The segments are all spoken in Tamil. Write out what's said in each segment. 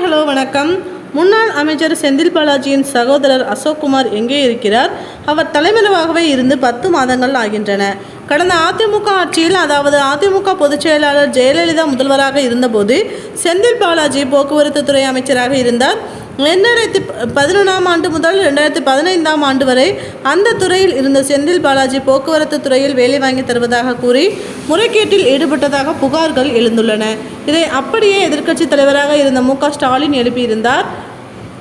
ஹாய் ஹலோ வணக்கம். முன்னாள் அமைச்சர் செந்தில் பாலாஜியின் சகோதரர் அசோக்குமார் எங்கே இருக்கிறார்? அவர் தலைமறைவாகவே இருந்து பத்து மாதங்கள் ஆகின்றன. கடந்த அதிமுக ஆட்சியில் அதாவது அதிமுக பொதுச் செயலாளர் ஜெயலலிதா முதல்வராக இருந்தபோது செந்தில் பாலாஜி போக்குவரத்து துறை அமைச்சராக இருந்தார். ரெண்டாயிரத்தி பதினொன்றாம் ஆண்டு முதல் ரெண்டாயிரத்தி பதினைந்தாம் ஆண்டு வரை அந்த துறையில் இருந்த செந்தில் பாலாஜி போக்குவரத்து துறையில் வேலை வாங்கி தருவதாக கூறி முறைகேட்டில் ஈடுபட்டதாக புகார்கள் எழுந்துள்ளன. இதை அப்படியே எதிர்க்கட்சி தலைவராக இருந்த மு க ஸ்டாலின் எழுப்பியிருந்தார்.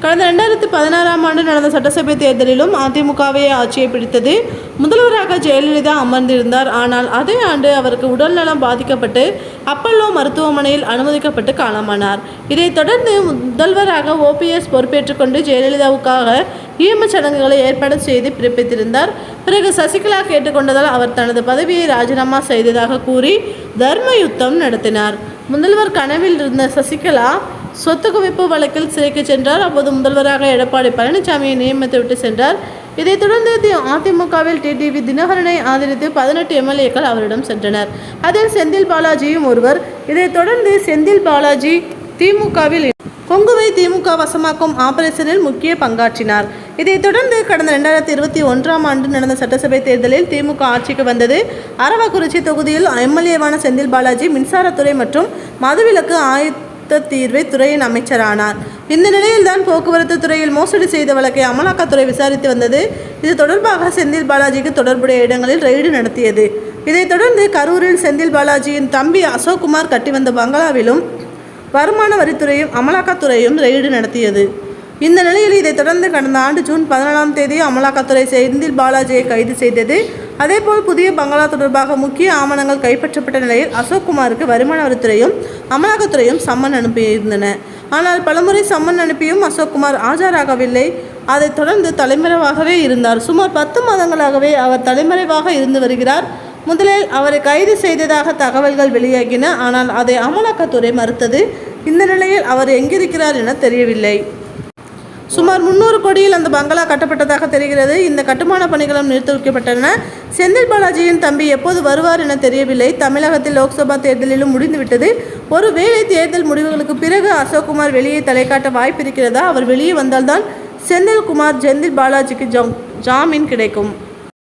கடந்த ரெண்டாயிரத்தி பதினாறாம் ஆண்டு நடந்த சட்டசபை தேர்தலிலும் அதிமுகவே ஆட்சியை பிடித்தது. முதல்வராக ஜெயலலிதா அமர்ந்திருந்தார். ஆனால் அதே ஆண்டு அவருக்கு உடல்நலம் பாதிக்கப்பட்டு அப்பல்லோ மருத்துவமனையில் அனுமதிக்கப்பட்டு காலமானார். இதைத் தொடர்ந்து முதல்வராக ஓபிஎஸ் பொறுப்பேற்றுக் கொண்டு ஜெயலலிதாவுக்காக ஈமச் சடங்குகளை ஏற்பாடு செய்து பிறப்பித்திருந்தார். பிறகு சசிகலா கேட்டுக்கொண்டதால் அவர் தனது பதவியை ராஜினாமா செய்ததாக கூறி தர்ம யுத்தம் நடத்தினார். முதல்வர் கனவில் இருந்த சசிகலா சொத்து குவிப்பு வழக்கில் சிறைக்கு சென்றார் அப்போது முதல்வராக எடப்பாடி பழனிசாமியை நியமித்து விட்டு சென்றார். இதைத் தொடர்ந்து தி- அதிமுகவில் டிடிவி தினகரனை ஆதரித்து பதினெட்டு எம்எல்ஏக்கள் அவரிடம் சென்றனர். அதில் செந்தில் பாலாஜியும் ஒருவர். இதைத் தொடர்ந்து செந்தில் பாலாஜி திமுகவில் கொங்குவை திமுக வசமாக்கும் ஆபரேஷனில் முக்கிய பங்காற்றினார். இதைத் தொடர்ந்து கடந்த ரெண்டாயிரத்தி இருபத்தி ஒன்றாம் ஆண்டு நடந்த சட்டசபை தேர்தலில் திமுக ஆட்சிக்கு வந்தது. அரவக்குறிச்சி தொகுதியில் எம்எல்ஏவான செந்தில் பாலாஜி மின்சாரத்துறை மற்றும் மதுவிலக்கு ஆயத்த தீர்வை துறையின் அமைச்சரானார். இந்த நிலையில்தான் போக்குவரத்து துறையில் மோசடி செய்த வழக்கை அமலாக்கத்துறை விசாரித்து வந்தது. இது தொடர்பாக செந்தில் பாலாஜிக்கு தொடர்புடைய இடங்களில் ரெய்டு நடத்தியது. இதைத் தொடர்ந்து கரூரில் செந்தில் பாலாஜியின் தம்பி அசோக்குமார் கட்டி வந்த பங்களாவிலும் வருமான வரித்துறையும் அமலாக்கத்துறையும் ரெய்டு நடத்தியது. இந்த நிலையில் இதைத் தொடர்ந்து கடந்த ஆண்டு ஜூன் பதினாலாம் தேதி அமலாக்கத்துறை செந்தில் பாலாஜியை கைது செய்தது அதேபோல் புதிய பங்களா தொடர்பாக முக்கிய ஆவணங்கள் கைப்பற்றப்பட்ட நிலையில் அசோக்குமாருக்கு வருமான வரித்துறையும் அமலாக்கத்துறையும் சம்மன் அனுப்பியிருந்தன ஆனால் பலமுறை சம்மன் அனுப்பியும் அசோக்குமார் ஆஜராகவில்லை. அதைத் தொடர்ந்து தலைமறைவாகவே இருந்தார். சுமார் பத்து மாதங்களாகவே அவர் தலைமறைவாக இருந்து வருகிறார். முதலில் அவரை கைது செய்ததாக தகவல்கள் வெளியாகின. ஆனால் அதை அமலாக்கத்துறை மறுத்தது. இந்த நிலையில் அவர் எங்கிருக்கிறார் என தெரியவில்லை. சுமார் முந்நூறு கோடியில் அந்த பங்களா கட்டப்பட்டதாக தெரிகிறது. இந்த கட்டுமான பணிகளும் நிறுத்தி வைக்கப்பட்டன. செந்தில் பாலாஜியின் தம்பி எப்போது வருவார் என தெரியவில்லை. தமிழகத்தில் லோக்சபா தேர்தலிலும் முடிந்துவிட்டது. ஒருவேளை தேர்தல் முடிவுகளுக்கு பிறகு அசோக்குமார் வெளியே தலைக்காட்ட வாய்ப்பு இருக்கிறதா? அவர் வெளியே வந்தால்தான் செந்தில்குமார் செந்தில் பாலாஜிக்கு ஜாமீன் கிடைக்கும்.